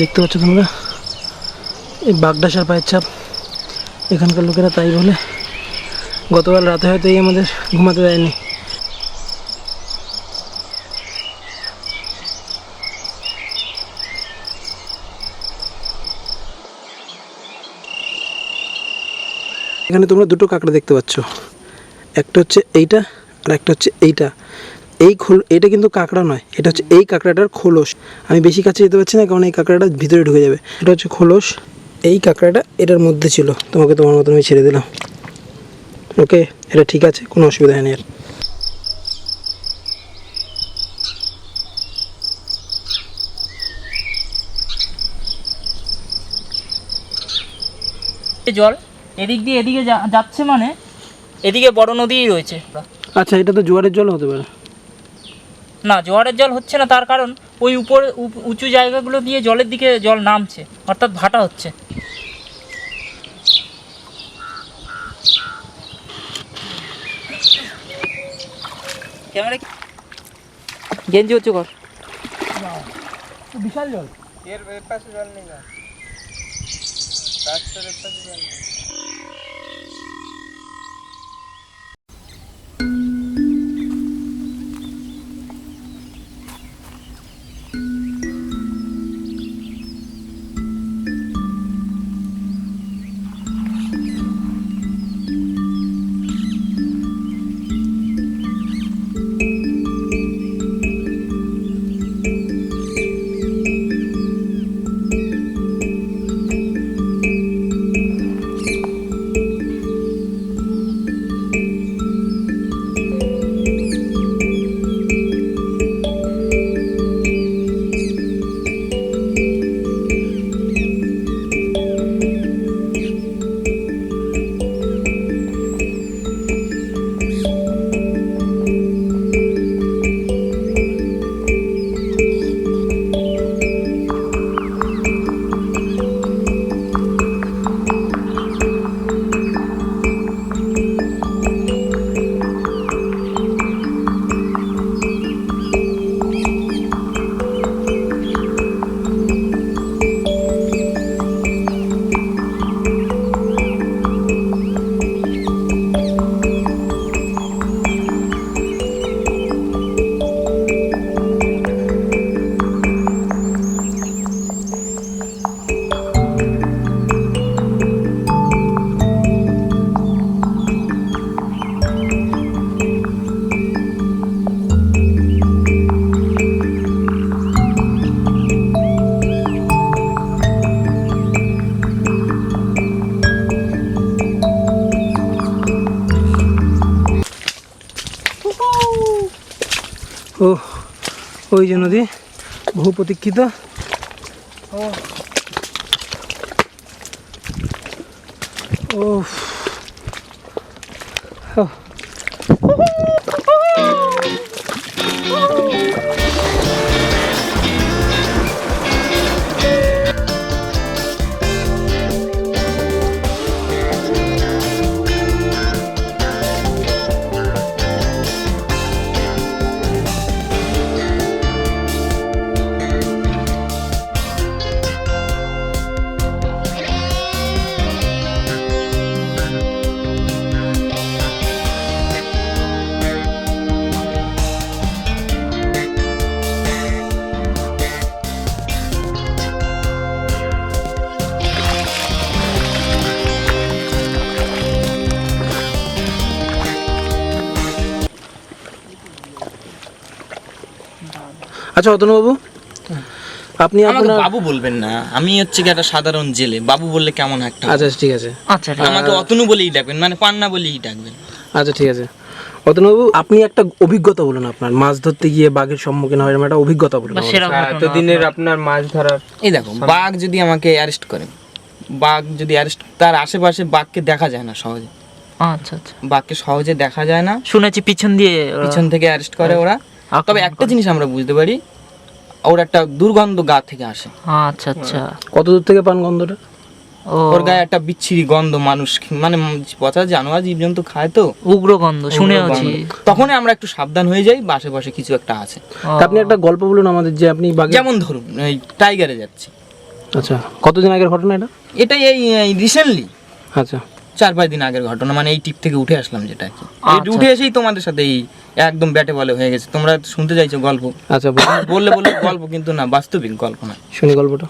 দেখতে পাচ্ছ তোমরা? এই বাগডাসার পায়ের ছাপ। এখানকার লোকেরা তাই বলে। গতকাল রাতে হয়তো এই আমাদের ঘুমাতে দেয়নি। এখানে তোমরা দুটো কাঁকড়া দেখতে পাচ্ছ। একটা হচ্ছে এইটা আর একটা হচ্ছে এইটা। এই খোল এটা কিন্তু কাঁকড়া নয় এটা হচ্ছে এই কাঁকড়াটার খোলস। আমি বেশি কাছে যেতে পারছি না কারণ এই কাঁকড়াটা ভিতরে ঢুকে যাবে। এটা হচ্ছে খোলস। এই কাঁকড়াটা এটার মধ্যে ছিল। তোমাকে তোমার মতন আমি ছেড়ে দিলাম। ওকে এটা ঠিক আছে কোনো অসুবিধা হয়নি আর। জল এদিক দিয়ে এদিকে যাচ্ছে মানে এদিকে বড় নদীই রয়েছে। আচ্ছা এটা তো জোয়ারের জল হতে পারে। না জোয়ারের জল হচ্ছে না তার কারণ ওই উপরে উঁচু জায়গাগুলো দিয়ে জলের দিকে জল নামছে অর্থাৎ ভাটা হচ্ছে। ক্যামেরা গেঞ্জি উঁচু কর বিশাল জল। ও ওই যে নদী বহু প্রতীক্ষিত। ও। আচ্ছা অতনুবাবু আপনি আমাকে আপনার বাবু বলবেন না আমি হচ্ছে কি একটা সাধারণ জেলে বাবু বললে কেমন একটা আচ্ছা ঠিক আছে। আচ্ছা আমাকে অতনু বলেই ডাকবেন মানে পান্না বলেই ডাকবেন। আচ্ছা ঠিক আছে। অতনুবাবু আপনি একটা অভিজ্ঞতা বলুন আপনার মাছ ধরতে গিয়ে বাঘের সম্মুখীন হয় এরকম একটা অভিজ্ঞতা বলুন বা। সেরকম ঘটনা এতদিনের আপনার মাছ ধরার এই দেখো বাঘ যদি আমাকে অ্যারেস্ট করে বাঘ যদি অ্যারেস্ট তার আশেপাশে বাঘকে দেখা যায় না সহজে। আচ্ছা আচ্ছা। বাঘকে সহজে দেখা যায় না। শুনেছি পিছন দিয়ে পিছন থেকে অ্যারেস্ট করে ওরা। আক্রমণ তবে একটা জিনিস আমরা বুঝতে পারি ওর একটা দুর্গন্ধ গা থেকে আসে। আচ্ছা আচ্ছা। কত দূর থেকে পান গন্ধটা? ওর গায়ে একটা বিচ্ছিরি গন্ধ মানুষ মানে পচা জানোয়ার জীবজন্তু খায় তো। উগ্র গন্ধ শুনেওছি তখনই আমরা একটু সাবধান হয়ে যাই বাসে বাসে কিছু একটা আছে। আপনি একটা গল্প বলুন আমাদের যে আপনি যেমন ধরুন এই টাইগারে যাচ্ছি। আচ্ছা কতদিন আগের ঘটনা এটা? এটাই এই রিসেন্টলি আচ্ছা। চার পাঁচ দিন আগের ঘটনা মানে এই টিপ থেকে উঠে আসলাম যেটা আর কি। আচ্ছা। উঠে এসেই তোমাদের সাথে এই একদম ব্যাটে বলে হয়ে গেছে। তোমরা শুনতে চাইছো গল্প। আচ্ছা বললে বললে গল্প কিন্তু না বাস্তবিক গল্প না। শুনি গল্পটা।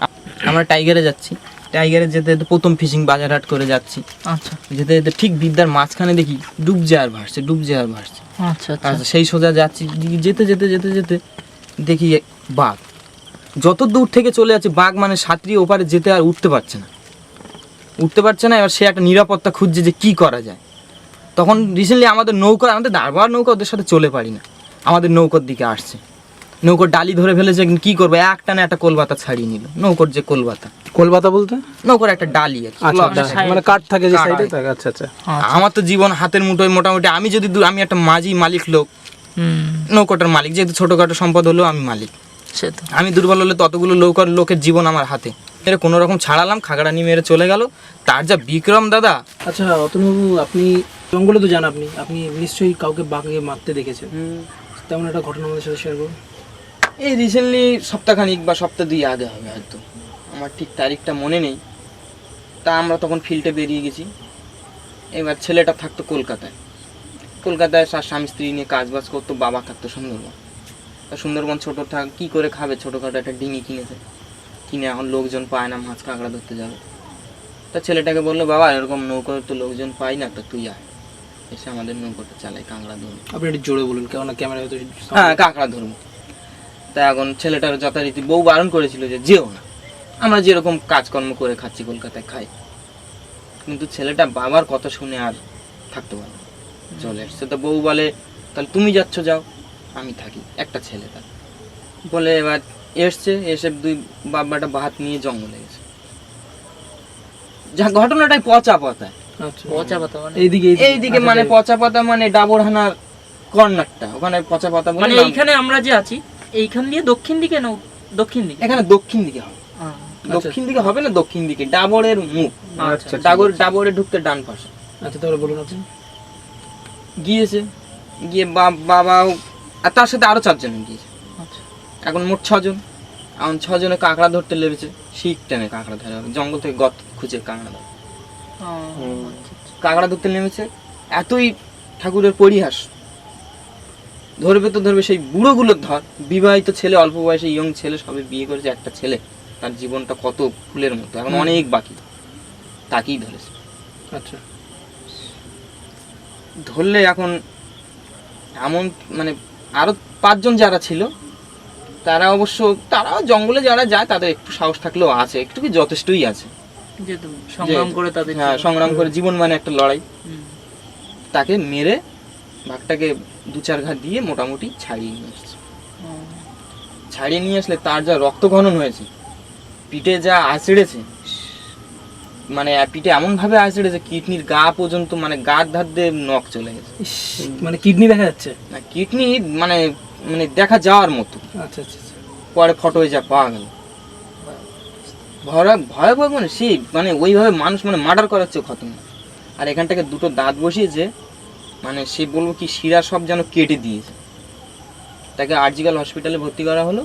আমরা টাইগারে যাচ্ছি। টাইগারে যেতে যেতে প্রথম ফিশিং বাজারহাট করে যাচ্ছি। আচ্ছা। যেতে যেতে ঠিক বিদ্যার মাঝখানে দেখি ডুবজে আর ভাসছে ডুবজে আর ভাসছে। আচ্ছা আচ্ছা। আচ্ছা সেই সোজা যাচ্ছি। যেতে যেতে যেতে যেতে দেখি বাঘ। যত দূর থেকে চলে যাচ্ছে বাঘ মানে সাঁতরিয়ে ওপারে যেতে আর উঠতে পারছে না। উঠতে পারছে না এবার সে একটা নিরাপত্তা খুঁজছে যে কি করা যায়। তখন রিসেন্টলি আমাদের নৌকা আমাদের দারবার নৌকা ওদের সাথে চলে পারি না আমাদের নৌকোর দিকে আসছে। নৌকোর ডালি ধরে ফেলেছে কি করবে? এক টানে একটা কলবাতা ছাড়িয়ে নিল। নৌকোর যে কলবাতা। কলকাতা বলতে? নৌকোর একটা ডালি আর কি। আচ্ছা মানে কাঠ থাকে যে সাইডে থাকে। আচ্ছা আচ্ছা। আমার তো জীবন হাতের মুঠোয় মোটামুটি। আমি যদি আমি একটা মাঝি মালিক লোক হুম। নৌকোটার মালিক। যেহেতু ছোটোখাটো সম্পদ হলেও আমি মালিক। সে তো। আমি দুর্বল হলে ততগুলো লোকের লোকের জীবন আমার হাতে। এর কোনো রকম ছাড়ালাম খাগড়ানি মেরে চলে গেল। তার যা বিক্রম দাদা। আচ্ছা অতনুবাবু আপনি জঙ্গলে তো যান আপনি। আপনি নিশ্চয়ই কাউকে বাঘে মারতে দেখেছেন। তেমন একটা ঘটনা আমাদের সাথে শেয়ার করুন। এই রিসেন্টলি সপ্তাহখানিক বা সপ্তাহ দুই আগে হবে হয়তো। আমার ঠিক তারিখটা মনে নেই। তা আমরা তখন ফিল্ডে বেরিয়ে গেছি। এবার ছেলেটা থাকতো কলকাতায়। কলকাতায় তার স্বামী স্ত্রী নিয়ে কাজ বাজ করতো বাবা থাকতো সুন্দরবন। তা সুন্দরবন ছোট থাক কী করে খাবে? ছোটোখাটো একটা ডিঙি কিনেছে। কিনে এখন লোকজন পায় না মাছ কাঁকড়া ধরতে যাবে। তা ছেলেটাকে বলল বাবা এরকম নৌকো তো লোকজন পাই না তো তুই আয়। এসে আমাদের নৌকোটা চালাই কাঁকড়া ধরবো আপনি একটু জোরে বলুন কেননা ক্যামেরা হয়তো হ্যাঁ কাঁকড়া ধরবো তা এখন ছেলেটার যথারীতি বউ বারণ করেছিল যে যেও না। আমরা যেরকম কাজকর্ম করে খাচ্ছি কলকাতায় খাই। কিন্তু ছেলেটা বাবার কথা শুনে আর থাকতে পারে। চলে এসছে। তো বউ বলে তাহলে তুমি যাচ্ছ যাও আমি থাকি একটা ছেলে তার। বলে এবার এসছে এসে দুই বাবাটা ভাত নিয়ে জঙ্গলে গেছে। যা ঘটনাটাই পচা পাতায় আচ্ছা। পচা পাতা মানে? এইদিকে এইদিকে। মানে পচা পাতা মানে ডাবরহানার কর্নারটা। ওখানে পচা পাতা মানে এইখানে আমরা যে আছি এইখান দিয়ে দক্ষিণ দিকে না দক্ষিণ দিকে? এখানে দক্ষিণ দিকে হবে। দক্ষিণ দিকে হবে না দক্ষিণ দিকে? ডাবরের মুখ। আচ্ছা ডাবর ডাবরে ঢুকতে ডান পাশে। আচ্ছা তাহলে বলুন আপনি। গিয়েছে। গিয়ে বা- বাবাও আর তার সাথে আরও চারজন গিয়েছে। আচ্ছা এখন মোট ছজন। এখন ছজনে কাঁকড়া ধরতে লেগেছে শিখ টেনে কাঁকড়া ধরে। জঙ্গল থেকে গত খুঁজে কাঁকড়া ধরে। কাঁকড়া ধরতে নেমেছে এতই ঠাকুরের পরিহাস। ধরবে তো ধরবে সেই বুড়োগুলোর ধর। বিবাহিত ছেলে অল্প বয়সে ইয়ং ছেলে সবে বিয়ে করেছে একটা ছেলে। তার জীবনটা কত ফুলের মতো। এখন অনেক বাকি। তাকেই ধরেছে। আচ্ছা। ধরলে এখন এমন মানে আরও পাঁচজন যারা ছিল তারা অবশ্য তারা জঙ্গলে যারা যায় তাদের একটু সাহস থাকলেও আছে একটু কি যথেষ্টই আছে। সংগ্রাম করে তাদের হ্যাঁ সংগ্রাম করে জীবন মানে একটা লড়াই। তাকে মেরে বাঘটাকে দু চার ঘা দিয়ে মোটামুটি ছাড়িয়ে নিয়ে এসছে ছাড়িয়ে নিয়ে আসলে তার যা রক্তঘনন হয়েছে পিঠে যা আঁচড়েছে মানে পিঠে এমন ভাবে আঁচড়েছে কিডনির গা পর্যন্ত মানে গার ধার দিয়ে নখ চলে গেছে। মানে কিডনি দেখা যাচ্ছে? না কিডনি মানে মানে দেখা যাওয়ার মতো। আচ্ছা আচ্ছা আচ্ছা। পরে ফটোয় যা পাওয়া গেল। ভয়াবহ ভয়াবহ মানে সেই মানে ওইভাবে মানুষ মানে মার্ডার করার চেয়ে খতম আর এখান থেকে দুটো দাঁত বসিয়েছে মানে সে বলব কি শিরা সব যেন কেটে দিয়েছে। তাকে আর্জিকাল হসপিটালে ভর্তি করা হলো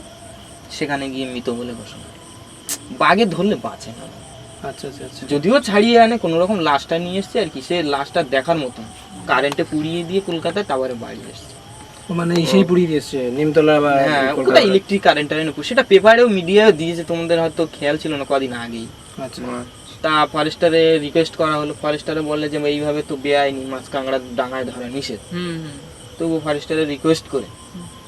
সেখানে গিয়ে মৃত বলে ঘোষণা বাঘে ধরলে বাঁচে না। আচ্ছা আচ্ছা আচ্ছা। যদিও ছাড়িয়ে আনে কোনো রকম লাশটা নিয়ে এসছে আর কি সে লাশটা দেখার মতন। কারেন্টে পুড়িয়ে দিয়ে কলকাতায় তারপরে বাড়ি এসছে। মানে সেই পুড়িয়ে দিয়েছে নিমতলা বা হ্যাঁ ওটা ইলেকট্রিক কারেন্ট টারেন্ট উপর সেটা পেপারেও মিডিয়ায় দিয়েছে তোমাদের হয়তো খেয়াল ছিল না কদিন আগেই। আচ্ছা। তা ফরেস্টারে রিকোয়েস্ট করা হলো ফরেস্টারে বললে যে এইভাবে তো বেআইনি মাছ কাঁকড়া ডাঙায় ধরা নিষেধ। হুম হুম। তবু ফরেস্টারে রিকোয়েস্ট করে।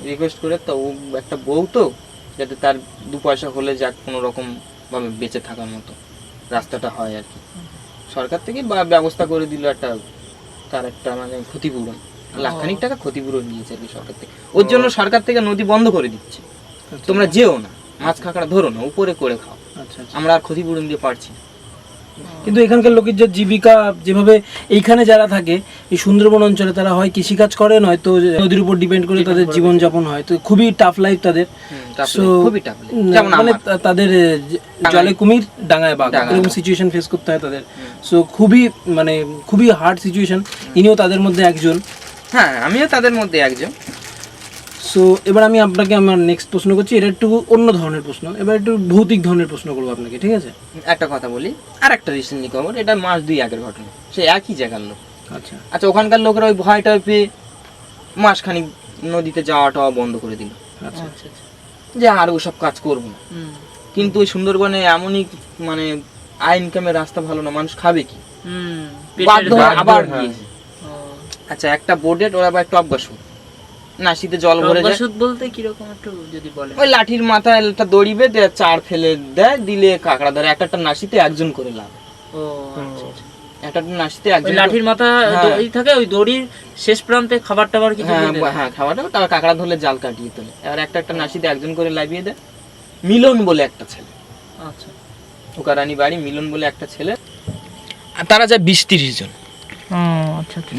রিকোয়েস্ট করে তো ও একটা বউ তো যাতে তার দু পয়সা হলে যাক কোনো রকম ভাবে বেঁচে থাকার মতো রাস্তাটা হয় আর কি। সরকার থেকে বা ব্যবস্থা করে দিল একটা তার একটা মানে ক্ষতিপূরণ। লাখখানিক টাকা ক্ষতিপূরণ দিয়েছে আর কি সরকার থেকে। ওর জন্য সরকার থেকে নদী বন্ধ করে দিচ্ছে। আচ্ছা। তোমরা যেও না মাছ কাঁকড়া ধরো না উপরে করে খাও। আচ্ছা আচ্ছা। আমরা আর ক্ষতিপূরণ দিয়ে পারছি না। কিন্তু এখানকার লোকের যে জীবিকা যেভাবে এইখানে যারা থাকে এই সুন্দরবন অঞ্চলে তারা হয় কৃষিকাজ করে নয়তো নদীর উপর ডিপেন্ড করে তাদের জীবন যাপন হয়। তো খুবই টাফ লাইফ তাদের। মানে তাদের জলে কুমির ডাঙায় বাঘ এরকম সিচুয়েশন ফেস করতে হয় তাদের। সো খুবই মানে খুবই হার্ড সিচুয়েশন ইনিও তাদের মধ্যে একজন। হ্যাঁ আমিও তাদের মধ্যে একজন। সো এবার আমি আপনাকে আমার নেক্সট প্রশ্ন করছি। এটা একটু অন্য ধরনের প্রশ্ন। এবার একটু ভৌতিক ধরনের প্রশ্ন করব আপনাকে ঠিক আছে? একটা কথা বলি আর একটা রিসেন্টলি খবর এটা মাস দুই আগের ঘটনা। সে একই জায়গার লোক। আচ্ছা। আচ্ছা ওখানকার লোকেরা ওই ভয়টা পেয়ে মাসখানিক নদীতে যাওয়া টাওয়া বন্ধ করে দিল। আচ্ছা। আচ্ছা আচ্ছা। যে আর ওসব কাজ করব না। কিন্তু ওই সুন্দরবনে এমনই মানে আয় ইনকামের রাস্তা ভালো না মানুষ খাবে কি? আবার। গিয়েছে। আচ্ছা একটা বোর্ডের ওরা আবার টপ বাসু না শীতে জল ভরে যায়। ওষুধ বলতে কীরকম একটু যদি বলেন। ওই লাঠির মাথায় একটা দড়ি বেঁধে চার ফেলে দেয় দিলে কাঁকড়া ধরে। একটা একটা নাসিতে একজন করে লাভ। ও আচ্ছা আচ্ছা। একটা একটা নাসিতে একজন লাঠির মাথা হ্যাঁ। দড়ি থাকে ওই দড়ির শেষ প্রান্তে খাবার টাবার কিছু হ্যাঁ? হ্যাঁ খাওয়াটা তারপর কাঁকড়া ধরলে জাল কাটিয়ে তোলে। আর একটা একটা নাসিতে একজন করে লাভিয়ে দেয়। মিলন বলে একটা ছেলে। আচ্ছা। ওকারানি বাড়ি মিলন বলে একটা ছেলে। আর তারা যায় বিশ তিরিশ জন।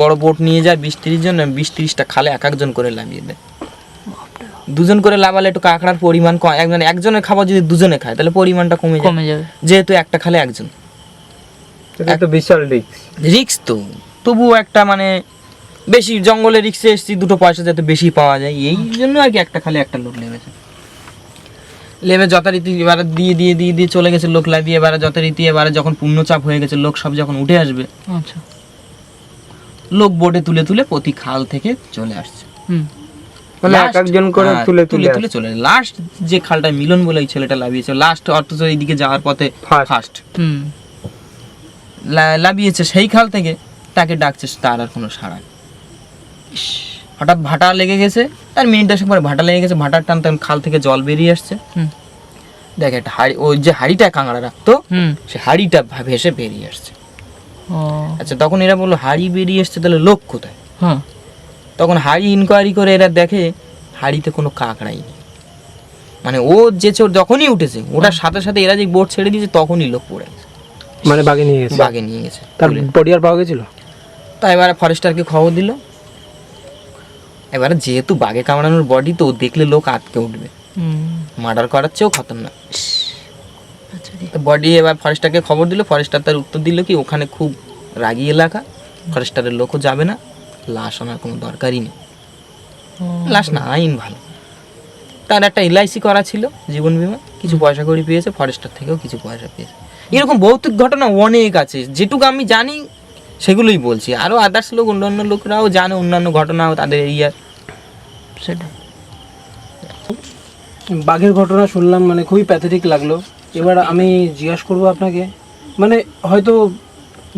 বড় বোট নিয়ে যায় বিশ তিরিশ জন বিশ তিরিশটা খালে এক একজন করে লাগিয়ে দেয়। দুজন করে লাভালে একটু কাঁকড়ার পরিমাণ কম একজন একজনের খাবার যদি দুজনে খায় তাহলে পরিমাণটা কমে কমে যাবে। যেহেতু একটা খালে একজন। তো বিশাল রিস্ক রিক্স তো। তবুও একটা মানে বেশি জঙ্গলে রিক্সে এসেছি দুটো পয়সা যাতে বেশি পাওয়া যায় এই জন্য আর কি একটা খালি একটা লোক নেমেছে লেবে যথারীতি এবারে দিয়ে দিয়ে দিয়ে দিয়ে চলে গেছে লোক লাভিয়ে এবারে যথারীতি এবারে যখন পূর্ণচাপ হয়ে গেছে লোক সব যখন উঠে আসবে আচ্ছা। লোক বোটে তুলে তুলে প্রতি খাল থেকে চলে আসছে। মানে এক একজন করে হ্যাঁ, তুলে তুলে তুলে তুলে চলে লাস্ট যে খালটা মিলন বলে ছেলেটা লাভিয়েছে লাস্ট অথচ এইদিকে যাওয়ার পথে ফার্স্ট লাভিয়েছে সেই খাল থেকে তাকে ডাকছে তার আর কোনো সাড়া হঠাৎ ভাটা লেগে গেছে আর মিনিট দশেক পরে ভাটা লেগে গেছে ভাটার টান তখন খাল থেকে জল বেরিয়ে আসছে। হুম। দেখ একটা হাড়ি ওই যে হাড়িটা কাঁকড়া রাখতো হুম। সে হাড়িটা ভেসে বেরিয়ে আসছে। আচ্ছা তখন এরা বলল হাড়ি বেরিয়ে আসছে তাহলে লোক কোথায়? হ্যাঁ তখন হাড়ি ইনকোয়ারি করে এরা দেখে হাড়িতে কোনো কাঁকড়াই নেই। মানে ও যে চোর যখনই উঠেছে ওটার সাথে সাথে এরা যে বোট ছেড়ে দিয়েছে তখনই লোক পড়ে গেছে। মানে বাগে নিয়ে গেছে? বাগে নিয়ে গেছে তার বডি আর পাওয়া গেছিল? তাই এবারে ফরেস্টারকে খবর দিল। এবারে যেহেতু বাগে কামড়ানোর বডি তো দেখলে লোক আটকে উঠবে। হুম। মার্ডার করার চেয়েও খতরনাক। বডি এবার ফরেস্টারকে খবর দিল ফরেস্টার তার উত্তর দিল কি ওখানে খুব রাগি এলাকা ফরেস্টারের লোকও যাবে না লাশ আনার কোনো দরকারই নেই। লাশ না আইন ভালো। তার একটা এলআইসি করা ছিল জীবন বিমা কিছু পয়সা করে পেয়েছে ফরেস্টার থেকেও কিছু পয়সা পেয়েছে। এরকম ভৌতিক ঘটনা অনেক আছে যেটুকু আমি জানি সেগুলোই বলছি। আরও আদার্স লোক অন্যান্য লোকরাও জানে অন্যান্য ঘটনাও তাদের এরিয়ার সেটা বাঘের ঘটনা শুনলাম মানে খুবই প্যাথেটিক লাগল। এবার আমি জিজ্ঞাসা করব আপনাকে মানে হয়তো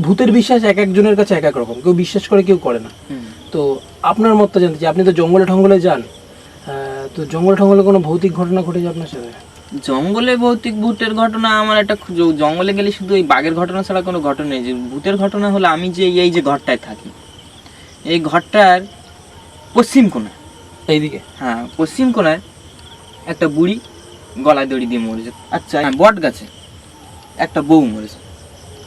ভূতের বিশ্বাস এক একজনের কাছে এক এক রকম কেউ বিশ্বাস করে কেউ করে না। তো আপনার মতটা জানতে চাই আপনি তো জঙ্গলে ঠঙ্গলে যান তো জঙ্গল ঠঙ্গলে কোনো ভৌতিক ঘটনা ঘটেছে আপনার সাথে? জঙ্গলে ভৌতিক ভূতের ঘটনা আমার একটা জঙ্গলে গেলে শুধু এই বাঘের ঘটনা ছাড়া কোনো ঘটনা নেই যে ভূতের ঘটনা হলো আমি যে এই যে ঘরটায় থাকি। এই ঘরটার পশ্চিম কোণায়। এইদিকে? হ্যাঁ পশ্চিম কোণায় একটা বুড়ি গলায় দড়ি দিয়ে মরেছে। আচ্ছা। হ্যাঁ, বট গাছে। একটা বউ মরেছে।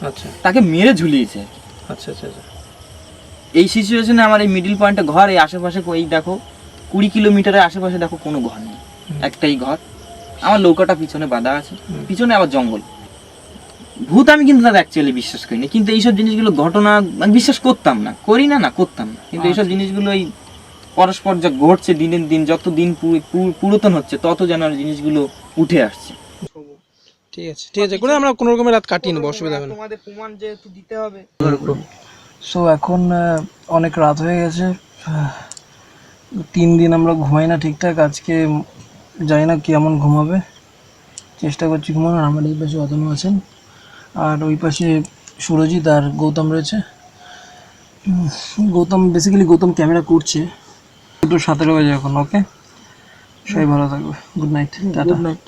আচ্ছা। তাকে মেরে ঝুলিয়েছে। আচ্ছা আচ্ছা আচ্ছা। এই সিচুয়েশনে আমার এই মিডিল পয়েন্টে ঘর এই আশেপাশে এই দেখো কুড়ি কিলোমিটারের আশেপাশে দেখো কোনো ঘর নেই। একটাই ঘর। আমার নৌকাটা পিছনে বাঁধা আছে। পিছনে আবার জঙ্গল। ভূত আমি কিন্তু দাদা অ্যাকচুয়ালি বিশ্বাস করি না কিন্তু এইসব জিনিসগুলো ঘটনা বিশ্বাস করতাম না। করি না না করতাম না। কিন্তু এইসব জিনিসগুলো এই পরস্পর যা ঘটছে দিনের দিন যত দিন পুরাতন হচ্ছে তত যেন জিনিসগুলো উঠে আসছে। ঠিক আছে ঠিক আছে করে আমরা কোনো রকমের রাত কাটিয়ে নেব অসুবিধা হবে না। তোমাদের প্রমাণ যেহেতু দিতে হবে। সো এখন অনেক রাত হয়ে গেছে। তিন দিন আমরা ঘুমাই না ঠিকঠাক। আজকে জানি না কেমন ঘুমাবে। চেষ্টা করছি ঘুমানোর। আমার এই পাশে অতনু আছেন। আর ওই পাশে সুরজিৎ আর গৌতম রয়েছে। গৌতম বেসিক্যালি গৌতম ক্যামেরা করছে। দুটো সতেরো বাজে এখন ওকে সবাই ভালো থাকবে। Good night good night